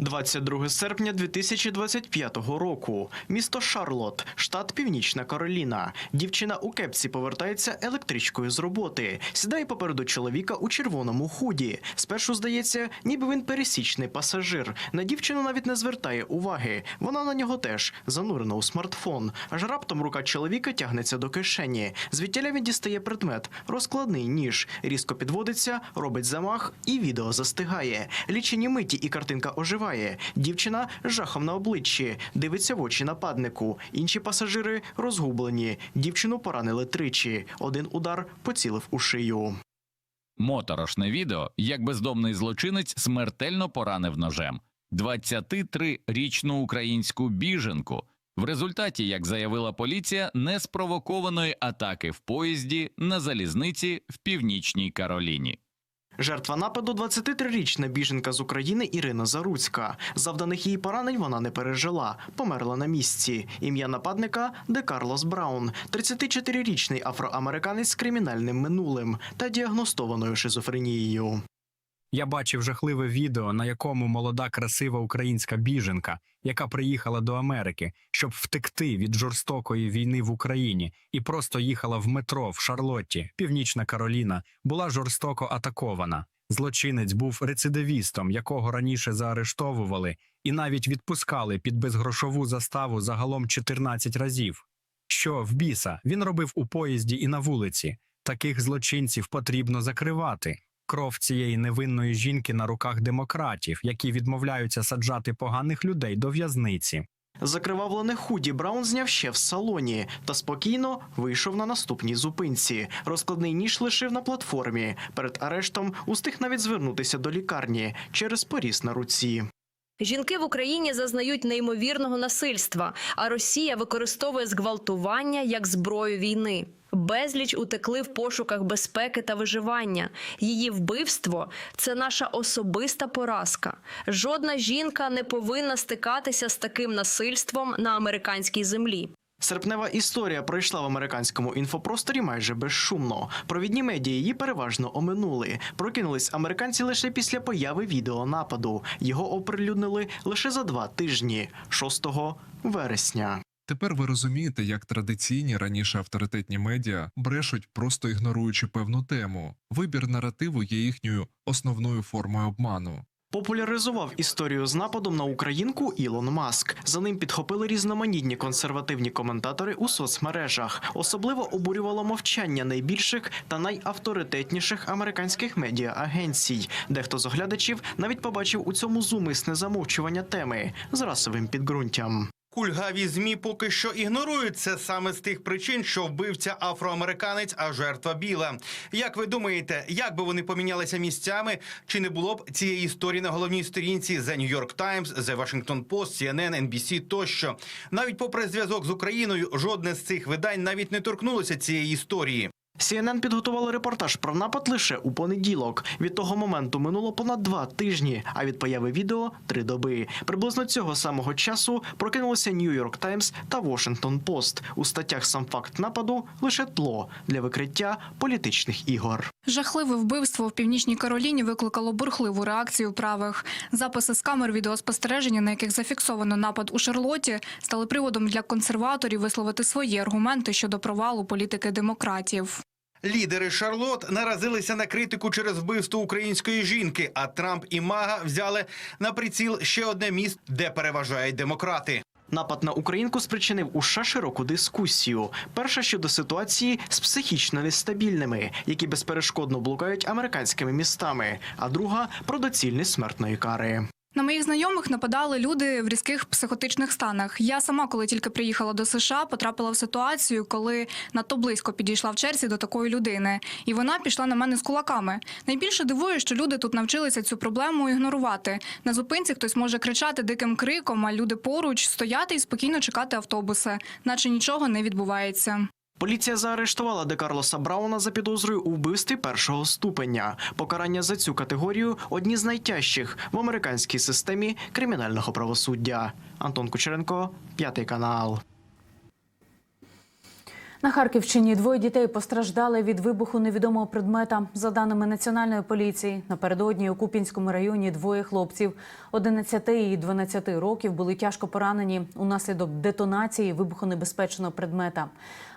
22 серпня 2025 року. Місто Шарлот, штат Північна Кароліна. Дівчина у кепці повертається електричкою з роботи. Сідає попереду чоловіка у червоному худі. Спершу здається, ніби він пересічний пасажир. На дівчину навіть не звертає уваги. Вона на нього теж занурена у смартфон. Аж раптом рука чоловіка тягнеться до кишені. Звідтіля він дістає предмет, розкладний ніж. Різко підводиться, робить замах, і відео застигає. Лічені миті і картинка оживає. Дівчина з жахом на обличчі, дивиться в очі нападнику. Інші пасажири розгублені. Дівчину поранили тричі. Один удар поцілив у шию. Моторошне відео, як бездомний злочинець смертельно поранив ножем 23-річну українську біженку. В результаті, як заявила поліція, неспровокованої атаки в поїзді на залізниці в північній Кароліні. Жертва нападу 23-річна біженка з України Ірина Заруцька. Завданих її поранень вона не пережила, померла на місці. Ім'я нападника Де Карлос Браун, 34-річний афроамериканець з кримінальним минулим та діагностованою шизофренією. Я бачив жахливе відео, на якому молода красива українська біженка, яка приїхала до Америки, щоб втекти від жорстокої війни в Україні, і просто їхала в метро в Шарлотті, Північна Кароліна, була жорстоко атакована. Злочинець був рецидивістом, якого раніше заарештовували і навіть відпускали під безгрошову заставу загалом 14 разів. Що в біса він робив у поїзді і на вулиці. Таких злочинців потрібно закривати. Кров цієї невинної жінки на руках демократів, які відмовляються саджати поганих людей до в'язниці. Закривавлене худі Браун зняв ще в салоні та спокійно вийшов на наступній зупинці. Розкладний ніж лишив на платформі. Перед арештом устиг навіть звернутися до лікарні через поріз на руці. Жінки в Україні зазнають неймовірного насильства, а Росія використовує зґвалтування як зброю війни. Безліч утекли в пошуках безпеки та виживання. Її вбивство це наша особиста поразка. Жодна жінка не повинна стикатися з таким насильством на американській землі. Серпнева історія пройшла в американському інфопросторі майже безшумно. Провідні медіа її переважно оминули. Прокинулись американці лише після появи відео нападу. Його оприлюднили лише за два тижні, 6 вересня. Тепер ви розумієте, як традиційні раніше авторитетні медіа брешуть, просто ігноруючи певну тему. Вибір наративу є їхньою основною формою обману. Популяризував історію з нападом на українку Ілон Маск. За ним підхопили різноманітні консервативні коментатори у соцмережах. Особливо обурювало мовчання найбільших та найавторитетніших американських медіа-агенцій. Дехто з оглядачів навіть побачив у цьому зумисне замовчування теми з расовим підґрунтям. Кульгаві змі поки що ігнорують це саме з тих причин, що вбивця афроамериканець, а жертва біла. Як ви думаєте, як би вони помінялися місцями? Чи не було б цієї історії на головній сторінці The New York Times, The Washington Post, CNN, NBC тощо? Навіть попри зв'язок з Україною, жодне з цих видань навіть не торкнулося цієї історії. CNN підготували репортаж про напад лише у понеділок. Від того моменту минуло понад два тижні, а від появи відео три доби. Приблизно цього самого часу прокинулися York Times та Washington Post. У статтях сам факт нападу лише тло для викриття політичних ігор. Жахливе вбивство в північній Кароліні викликало бурхливу реакцію правих. Записи з камер відеоспостереження, на яких зафіксовано напад у Шарлоті, стали приводом для консерваторів висловити свої аргументи щодо провалу політики демократів. Лідери Шарлот наразилися на критику через вбивство української жінки. А Трамп і Мага взяли на приціл ще одне місце, де переважають демократи. Напад на українку спричинив у США широку дискусію. Перша щодо ситуації з психічно нестабільними, які безперешкодно блукають американськими містами, а друга про доцільність смертної кари. На моїх знайомих нападали люди в різких психотичних станах. Я сама, коли тільки приїхала до США, потрапила в ситуацію, коли надто близько підійшла в черзі до такої людини, і вона пішла на мене з кулаками. Найбільше дивує, що люди тут навчилися цю проблему ігнорувати. На зупинці хтось може кричати диким криком, а люди поруч стояти і спокійно чекати автобуси, наче нічого не відбувається. Поліція заарештувала Де Карлоса Брауна за підозрою у вбивстві першого ступеня. Покарання за цю категорію одні з найтяжчих в американській системі кримінального правосуддя. Антон Кучеренко, п'ятий канал. На Харківщині двоє дітей постраждали від вибуху невідомого предмета. За даними національної поліції, напередодні у Купінському районі двоє хлопців 11 і 12 років були тяжко поранені унаслідок детонації вибухонебезпечного предмета.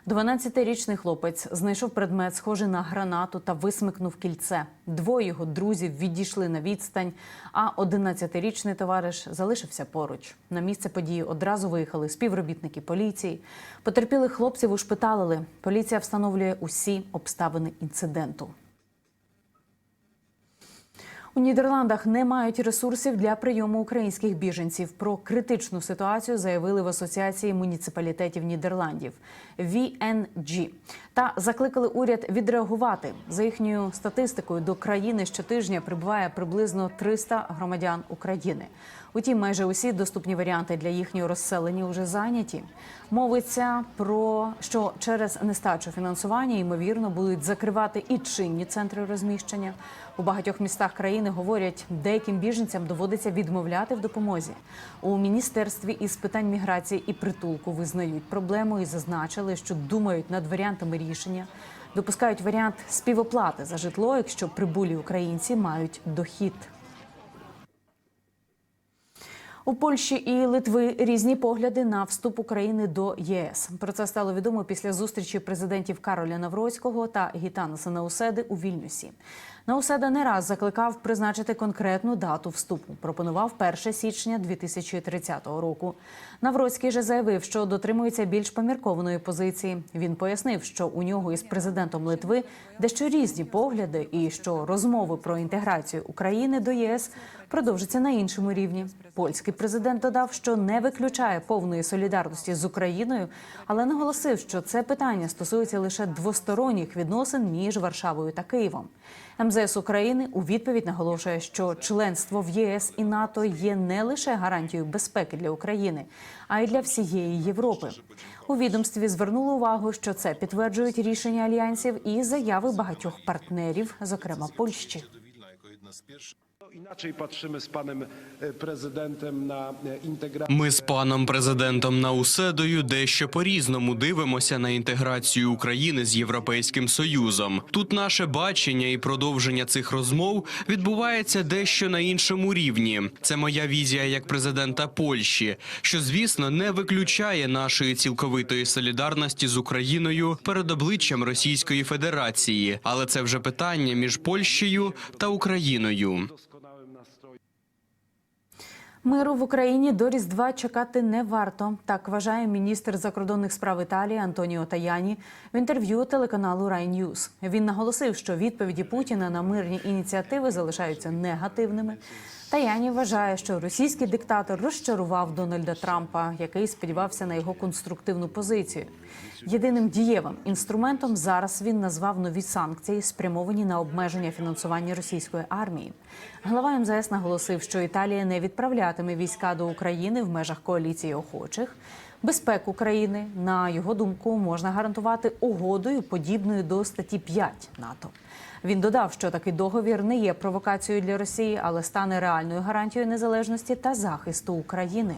12-річний хлопець знайшов предмет, схожий на гранату, та висмикнув кільце. Двоє його друзів відійшли на відстань, а 11-річний товариш залишився поруч. На місце події одразу виїхали співробітники поліції. Потерпілих хлопців ушпиталили. Поліція встановлює усі обставини інциденту. У Нідерландах не мають ресурсів для прийому українських біженців. Про критичну ситуацію заявили в Асоціації муніципалітетів Нідерландів VNG. та закликали уряд відреагувати. За їхньою статистикою до країни щотижня прибуває приблизно 300 громадян України. Утім, майже усі доступні варіанти для їхнього розселення вже зайняті. Мовиться про що через нестачу фінансування ймовірно будуть закривати і чинні центри розміщення. У багатьох містах країни говорять, деяким біженцям доводиться відмовляти в допомозі. У міністерстві із питань міграції і притулку визнають проблему і зазначили, що думають над варіантами рішення. Допускають варіант співоплати за житло, якщо прибулі українці мають дохід. У Польщі і Литви різні погляди на вступ України до ЄС. Про це стало відомо після зустрічі президентів Кароля Навроцького та Гітанаса Науседи у Вільнюсі. Науседа не раз закликав призначити конкретну дату вступу. Пропонував 1 січня 2030 року. Навроцький же заявив, що дотримується більш поміркованої позиції. Він пояснив, що у нього із президентом Литви дещо різні погляди, і що розмови про інтеграцію України до ЄС продовжаться на іншому рівні. Польський президент додав, що не виключає повної солідарності з Україною, але наголосив, що це питання стосується лише двосторонніх відносин між Варшавою та Києвом. МЗС України у відповідь наголошує, що членство в ЄС і НАТО є не лише гарантією безпеки для України, а й для всієї Європи. У відомстві звернули увагу, що це підтверджують рішення альянсів і заяви багатьох партнерів, зокрема Польщі. Panem e, e. Ми з паном президентом Науседою дещо по-різному дивимося на інтеграцію України з Європейським Союзом. Тут наше бачення і продовження цих розмов відбувається дещо на іншому рівні. Це моя візія як президента Польщі, що звісно не виключає нашої цілковитої солідарності з Україною перед обличчям Російської Федерації, але це вже питання між Польщею та Україною. Миру в Україні до Різдва чекати не варто. Так вважає міністр закордонних справ Італії Антоніо Таяні в інтерв'ю телеканалу Рай Ньюс. Він наголосив, що відповіді Путіна на мирні ініціативи залишаються негативними. Таяні вважає, що російський диктатор розчарував Дональда Трампа, який сподівався на його конструктивну позицію. Єдиним дієвим інструментом зараз він назвав нові санкції, спрямовані на обмеження фінансування російської армії. Глава МЗС наголосив, що Італія не відправлятиме війська до України в межах коаліції охочих. Безпеку країни, на його думку, можна гарантувати угодою, подібною до статті 5 НАТО. Він додав, що такий договір не є провокацією для Росії, але стане реальною гарантією незалежності та захисту України.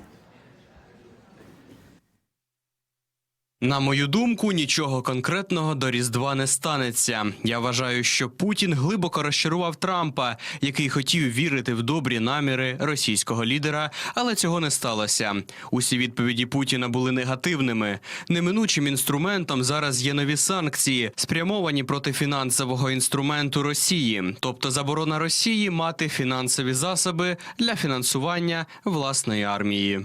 На мою думку, нічого конкретного до Різдва не станеться. Я вважаю, що Путін глибоко розчарував Трампа, який хотів вірити в добрі наміри російського лідера, але цього не сталося. Усі відповіді Путіна були негативними. Неминучим інструментом зараз є нові санкції, спрямовані проти фінансового інструменту Росії, тобто заборона Росії мати фінансові засоби для фінансування власної армії.